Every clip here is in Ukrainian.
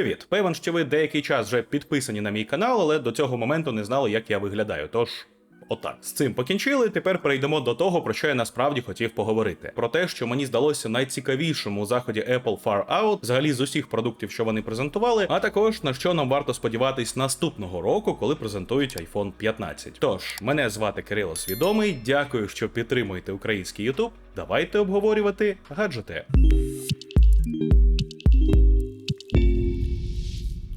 Привіт! Певен, що ви деякий час вже підписані на мій канал, але до цього моменту не знали, як я виглядаю. Тож. Отак, з цим покінчили. Тепер перейдемо до того, про що я насправді хотів поговорити. Про те, що мені здалося найцікавішим у заході Apple Far Out, взагалі з усіх продуктів, що вони презентували, а також на що нам варто сподіватись наступного року, коли презентують iPhone 15. Тож, мене звати Кирило Свідомий. Дякую, що підтримуєте український YouTube. Давайте обговорювати гаджети.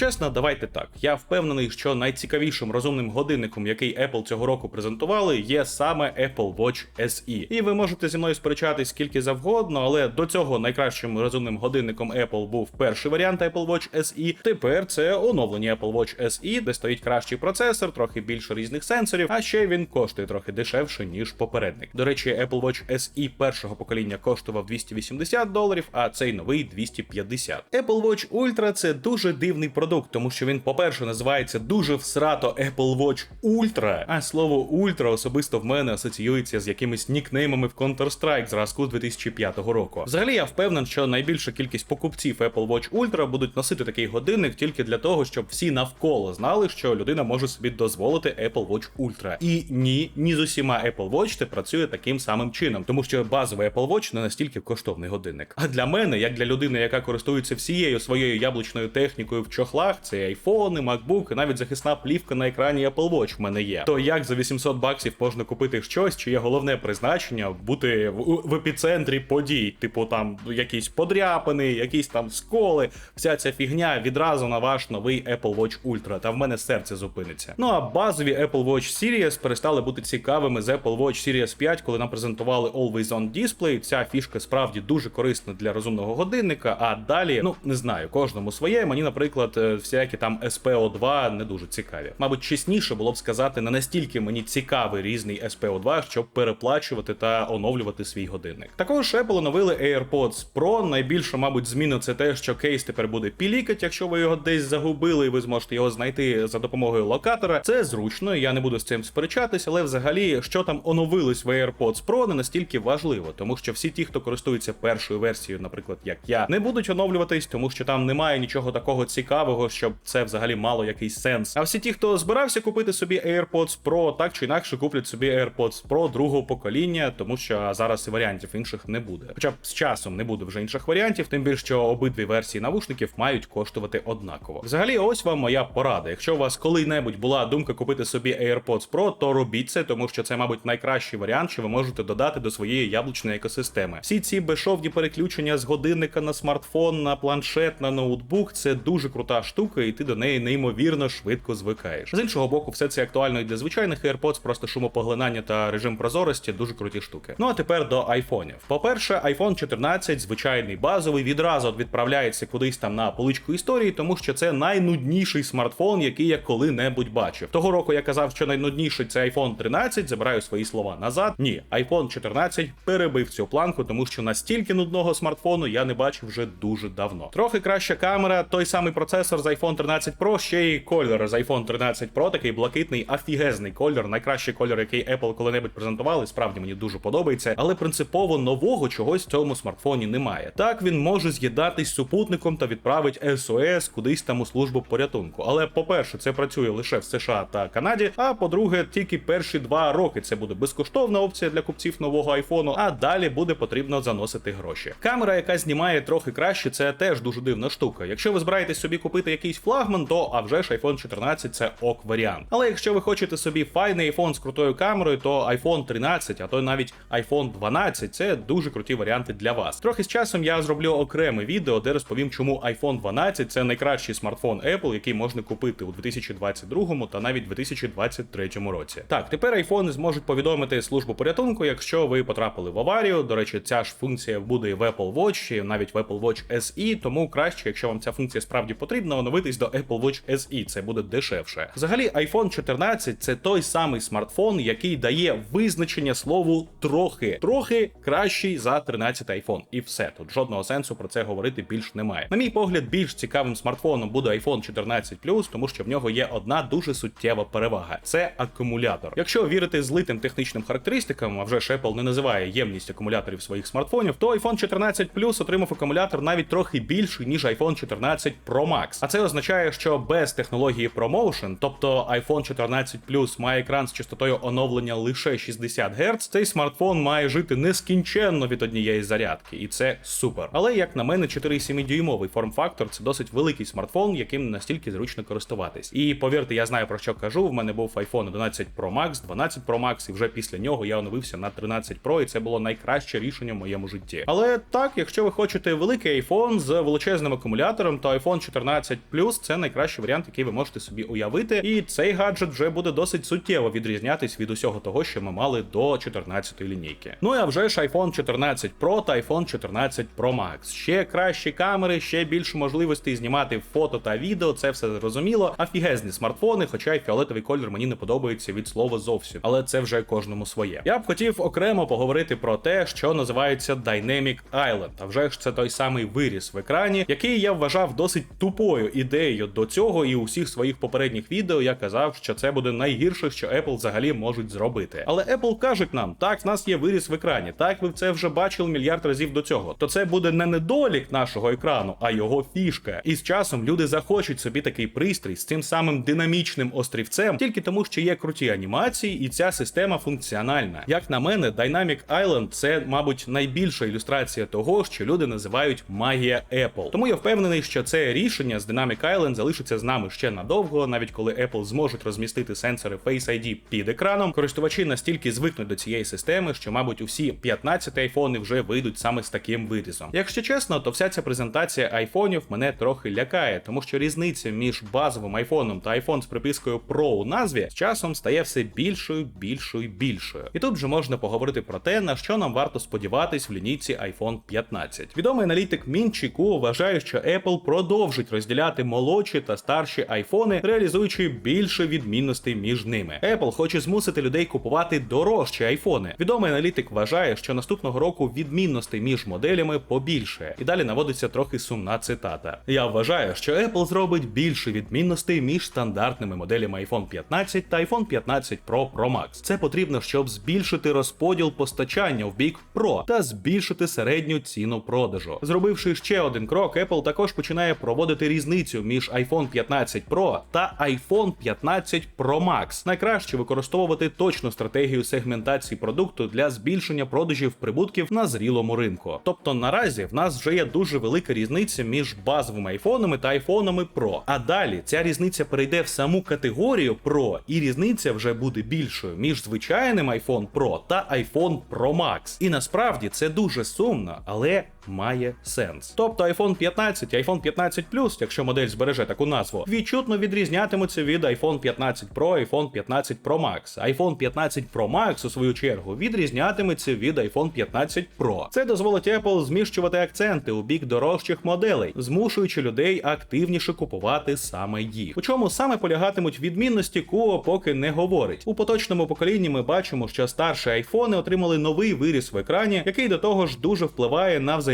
Чесно, давайте так. Я впевнений, що найцікавішим розумним годинником, який Apple цього року презентували, є саме Apple Watch SE. І ви можете зі мною сперечатись скільки завгодно, але до цього найкращим розумним годинником Apple був перший варіант Apple Watch SE. Тепер це оновлення Apple Watch SE, де стоїть кращий процесор, трохи більше різних сенсорів, а ще він коштує трохи дешевше, ніж попередник. До речі, Apple Watch SE першого покоління коштував 280 доларів, а цей новий 250. Apple Watch Ultra це дуже дивний продукт, тому що він, по-перше, називається дуже всрато Apple Watch Ultra, а слово Ultra особисто в мене асоціюється з якимись нікнеймами в Counter-Strike зразку 2005 року. Взагалі, я впевнений, що найбільша кількість покупців Apple Watch Ultra будуть носити такий годинник тільки для того, щоб всі навколо знали, що людина може собі дозволити Apple Watch Ultra. І ні, ні з усіма Apple Watch не працює таким самим чином, тому що базовий Apple Watch не настільки коштовний годинник. А для мене, як для людини, яка користується всією своєю яблучною технікою в чохлах, це айфони, MacBook, і навіть захисна плівка на екрані Apple Watch в мене є. То як за 800 баксів можна купити щось, чиє головне призначення бути в, в епіцентрі подій, типу там якісь подряпини, якісь там сколи, вся ця фігня відразу на ваш новий Apple Watch Ultra, та в мене серце зупиниться. Ну а базові Apple Watch Series перестали бути цікавими з Apple Watch Series 5, коли нам презентували Always On Display. Ця фішка справді дуже корисна для розумного годинника. А далі, ну не знаю, кожному своє. Мені, наприклад, е, всякі там SPO2 не дуже цікаві. Мабуть, чесніше було б сказати, не настільки мені цікавий різний SPO2, щоб переплачувати та оновлювати свій годинник. Також Apple оновили AirPods Pro. Найбільше, мабуть, зміна це те, що кейс тепер буде пілікать, якщо ви його десь загубили, і ви зможете його знайти за допомогою локатора. Це зручно, я не буду з цим сперечатись, але взагалі, що там оновилось в AirPods Pro, не настільки важливо, тому що всі ті, хто користується першою версією, наприклад, як я, не будуть оновлюватись, тому що там немає нічого такого цікавого, щоб це взагалі мало якийсь сенс. А всі ті, хто збирався купити собі AirPods Pro, так чи інакше куплять собі AirPods Pro другого покоління, тому що зараз і варіантів інших не буде. Хоча б з часом не буде вже інших варіантів, тим більше що обидві версії навушників мають коштувати однаково. Взагалі, ось вам моя порада. Якщо у вас коли-небудь була думка купити собі AirPods Pro, то робіть це, тому що це, мабуть, найкращий варіант, що ви можете додати до своєї яблучної екосистеми. Всі ці безшовні переключення з годинника на смартфон, на планшет, на ноутбук це дуже крута штука, і ти до неї неймовірно швидко звикаєш. З іншого боку, все це актуально і для звичайних AirPods, просто шумопоглинання та режим прозорості дуже круті штуки. Ну а тепер до айфонів. По-перше, iPhone 14, звичайний базовий, відразу відправляється кудись там на поличку історії, тому що це найнудніший смартфон, який я коли-небудь бачив. Того року я казав, що найнудніший це iPhone 13, забираю свої слова назад. Ні, iPhone 14 перебив цю планку, тому що настільки нудного смартфону я не бачив вже дуже давно. Трохи краща камера, той самий процесор з iPhone 13 Pro, ще й кольор з iPhone 13 Pro, такий блакитний, афігезний кольор, найкращий кольор, який Apple коли-небудь презентували. Справді мені дуже подобається, але принципово нового чогось в цьому смартфоні немає. Так він може з'єднатись з супутником та відправить SOS кудись там у службу порятунку. Але по-перше, це працює лише в США та Канаді. А по-друге, тільки перші два роки це буде безкоштовна опція для купців нового айфону, а далі буде потрібно заносити гроші. Камера, яка знімає трохи краще, це теж дуже дивна штука. Якщо ви збираєтесь собі купити якийсь флагман, то а вже ж iPhone 14 це ок варіант. Але якщо ви хочете собі файний iPhone з крутою камерою, то iPhone 13, а то навіть iPhone 12 це дуже круті варіанти для вас. Трохи з часом я зроблю окреме відео, де розповім, чому iPhone 12 це найкращий смартфон Apple, який можна купити у 2022 та навіть 2023 році. Так, тепер iPhone зможуть повідомити службу порятунку, якщо ви потрапили в аварію. До речі, ця ж функція буде в Apple Watch, навіть в Apple Watch SE, тому краще, якщо вам ця функція справді потрібна, оновитись до Apple Watch SE, це буде дешевше. Взагалі, iPhone 14 це той самий смартфон, який дає визначення слову трохи, трохи кращий за 13 iPhone. І все тут жодного сенсу про це говорити більш немає. На мій погляд, більш цікавим смартфоном буде iPhone 14 тому що в нього є одна дуже суттєва перевага: це акумулятор. Якщо вірити злитим технічним характеристикам, а вже ж Apple не називає ємність акумуляторів своїх смартфонів, то iPhone 14 Plus отримав акумулятор навіть трохи більший ніж iPhone 14 Pro Max. А це означає, що без технології ProMotion, тобто iPhone 14 Plus має екран з частотою оновлення лише 60 Гц, цей смартфон має жити нескінченно від однієї зарядки, і це супер. Але як на мене, 4,7 дюймовий форм-фактор це досить великий смартфон, яким настільки зручно користуватись. І повірте, я знаю про що кажу. В мене був iPhone 11 Pro Max, 12 Pro Max, і вже після нього я оновився на 13 Pro, і це було найкраще рішення в моєму житті. Але так, якщо ви хочете великий iPhone з величезним акумулятором, то iPhone 14 Plus це найкращий варіант, який ви можете собі уявити. І цей гаджет вже буде досить суттєво відрізнятись від усього того, що ми мали до 14 лінійки. Ну а вже ж iPhone 14 Pro та iPhone 14 Pro Max. Ще кращі камери, ще більше можливостей знімати фото та відео. Це все зрозуміло. Офігезні смартфони, хоча й фіолетовий колір мені не подобається від слова зовсім, але це вже кожному своє. Я б хотів окремо поговорити про те, що називається Dynamic Island. А вже ж це той самий виріс в екрані, який я вважав досить тупою ідеєю до цього, і у всіх своїх попередніх відео я казав, що це буде найгірше, що Apple взагалі можуть зробити. Але Apple кажуть нам, так, в нас є виріс в екрані, так ви це вже бачили мільярд разів до цього. То це буде не недолік нашого екрану, а його фішка. І з часом люди захочуть собі такий пристрій з цим самим динамічним острівцем, тільки тому, що є круті анімації, і ця система функціональна. Як на мене, Dynamic Island це, мабуть, найбільша ілюстрація того, що люди називають магія Apple. Тому я впевнений, що це рішення з Dynamic Island залишиться з нами ще надовго, навіть коли Apple зможуть розмістити сенсори Face ID під екраном. Користувачі настільки звикнуть до цієї системи, що, мабуть, усі 15 айфони вже вийдуть саме з таким вирізом. Якщо чесно, то вся ця презентація айфонів мене трохи лякає, тому що різниця між базовим айфоном та iPhone з припискою Pro у назві з часом стає все більшою, більшою, більшою. І тут вже можна поговорити про те, на що нам варто сподіватись в лінійці iPhone 15. Відомий аналітик Мін Чіку вважає, що Apple продовжить розділяти молодші та старші айфони, реалізуючи більше відмінностей між ними. Apple хоче змусити людей купувати дорожчі айфони. Відомий аналітик вважає, що наступного року відмінностей між моделями побільшає. І далі наводиться трохи сумна цитата. Я вважаю, що Apple зробить більше відмінностей між стандартними моделями iPhone 15 та iPhone 15 Pro Pro Max. Це потрібно, щоб збільшити розподіл постачання в бік Pro та збільшити середню ціну продажу. Зробивши ще один крок, Apple також починає проводити різницю між iPhone 15 Pro та iPhone 15 Pro Max. Найкраще використовувати точну стратегію сегментації продукту для збільшення продажів прибутків на зрілому ринку. Тобто наразі в нас вже є дуже велика різниця між базовими айфонами та айфонами Pro. А далі ця різниця перейде в саму категорію Pro, і різниця вже буде більшою між звичайним iPhone Pro та iPhone Pro Max. І насправді це дуже сумно, але має сенс. Тобто iPhone 15 і iPhone 15 Plus, якщо модель збереже таку назву, відчутно відрізнятимуться від iPhone 15 Pro, iPhone 15 Pro Max. iPhone 15 Pro Max, у свою чергу, відрізнятиметься від iPhone 15 Pro. Це дозволить Apple зміщувати акценти у бік дорожчих моделей, змушуючи людей активніше купувати саме їх. У чому саме полягатимуть відмінності, Куо поки не говорить. У поточному поколінні ми бачимо, що старші айфони отримали новий виріс в екрані, який до того ж дуже впливає на взаємодію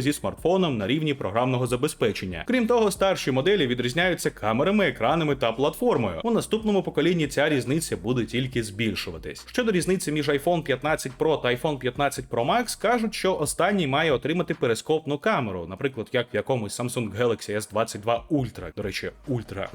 зі смартфоном на рівні програмного забезпечення. Крім того, старші моделі відрізняються камерами, екранами та платформою. У наступному поколінні ця різниця буде тільки збільшуватись. Щодо різниці між iPhone 15 Pro та iPhone 15 Pro Max, кажуть, що останній має отримати перископну камеру, наприклад, як в якомусь Samsung Galaxy S22 Ultra. До речі, Ultra.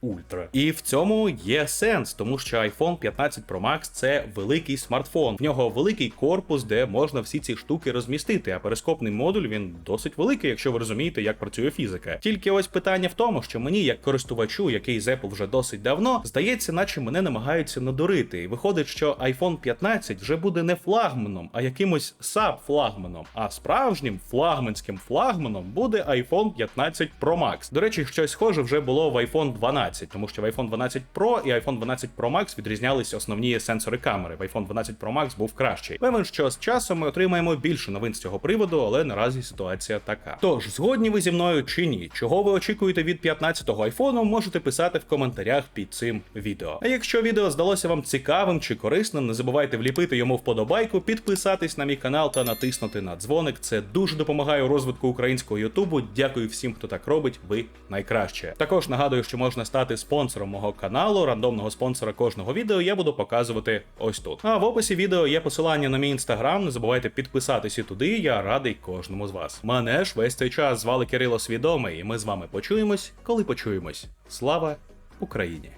Ультра. І в цьому є сенс, тому що iPhone 15 Pro Max це великий смартфон. В нього великий корпус, де можна всі ці штуки розмістити. А перископний модуль він досить великий, якщо ви розумієте, як працює фізика. Тільки ось питання в тому, що мені, як користувачу, який з Apple вже досить давно, здається, наче мене намагаються надурити. І виходить, що iPhone 15 вже буде не флагманом, а якимось саб-флагманом. А справжнім флагманським флагманом буде iPhone 15 Pro Max. До речі, щось схоже вже було в iPhone 12, тому що в iPhone 12 Pro і iPhone 12 Pro Max відрізнялися основні сенсори камери. В iPhone 12 Pro Max був кращий. Певен, що з часом ми отримаємо більше новин з цього приводу, але наразі ситуація така. Тож, згодні ви зі мною чи ні? Чого ви очікуєте від 15-го айфону, можете писати в коментарях під цим відео. А якщо відео здалося вам цікавим чи корисним, не забувайте вліпити йому вподобайку, підписатись на мій канал та натиснути на дзвоник. Це дуже допомагає у розвитку українського Ютубу. Дякую всім, хто так робить. Ви найкраще. Також нагадую, що можна стати стати спонсором мого каналу, рандомного спонсора кожного відео я буду показувати ось тут. А в описі відео є посилання на мій інстаграм. Не забувайте підписатися туди. Я радий кожному з вас. Мене ж весь цей час звали Кирило Свідомий, і ми з вами почуємось, коли почуємось. Слава Україні!